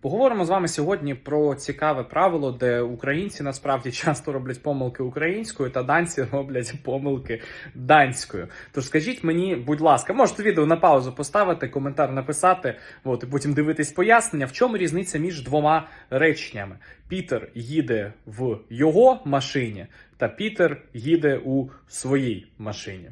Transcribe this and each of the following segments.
Поговоримо з вами сьогодні про цікаве правило, де українці насправді часто роблять помилки українською, та данці роблять помилки данською. Тож скажіть мені, будь ласка, можете відео на паузу поставити, коментар написати, от, і потім дивитись пояснення, в чому різниця між двома реченнями. Пітер їде в його машині, та Пітер їде у своїй машині.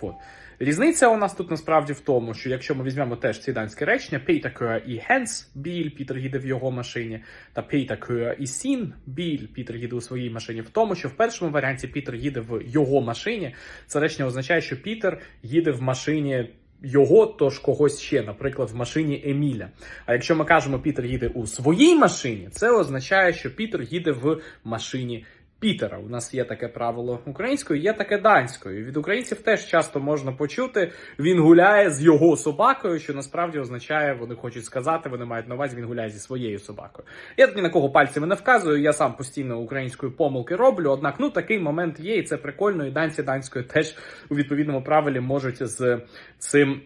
От. Різниця у нас тут насправді в тому, що якщо ми візьмемо теж ці данські речення, Peter kör і Hens біль, Пітер їде в його машині, та Peter kör і Сін біль, Пітер їде у своїй машині. В тому, що в першому варіанті Пітер їде в його машині, це речення означає, що Пітер їде в машині. Його тож когось ще, наприклад, в машині Еміля. А якщо ми кажемо Пітер їде у своїй машині, це означає, що Пітер їде в машині Пітера. У нас є таке правило українською, є таке данською. Від українців теж часто можна почути, він гуляє з його собакою, що насправді означає, вони хочуть сказати, вони мають на увазі, він гуляє зі своєю собакою. Я ні на кого пальцями не вказую, я сам постійно українською помилки роблю. Однак, ну такий момент є, і це прикольно. І данці данською теж у відповідному правилі можуть з цим.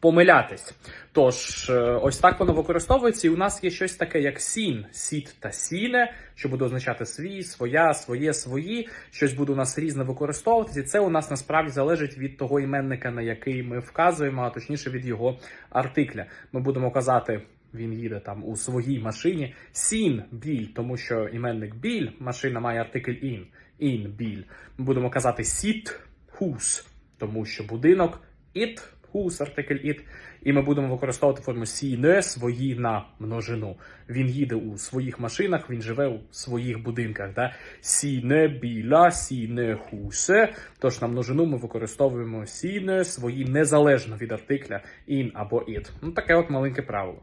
Помилятись. Тож, е, ось так воно використовується, і у нас є щось таке, як сін, сіт та сіне, що буде означати свій, своя, своє, свої. Щось буде у нас різне використовуватися, і це у нас насправді залежить від того іменника, на який ми вказуємо, а точніше від його артикля. Ми будемо казати. Він їде там у своїй машині. Сін біль, тому що іменник біль, машина має артикль ін. Ін біль. Ми будемо казати сіт хус, тому що будинок іт хус, артикль it, І ми будемо використовувати форму сіне свої на множину. Він їде у своїх машинах, він живе у своїх будинках. Да? Сіне біля, сіне хусе. Тож на множину ми використовуємо сіне свої незалежно від артикля in або it. Ну таке от маленьке правило.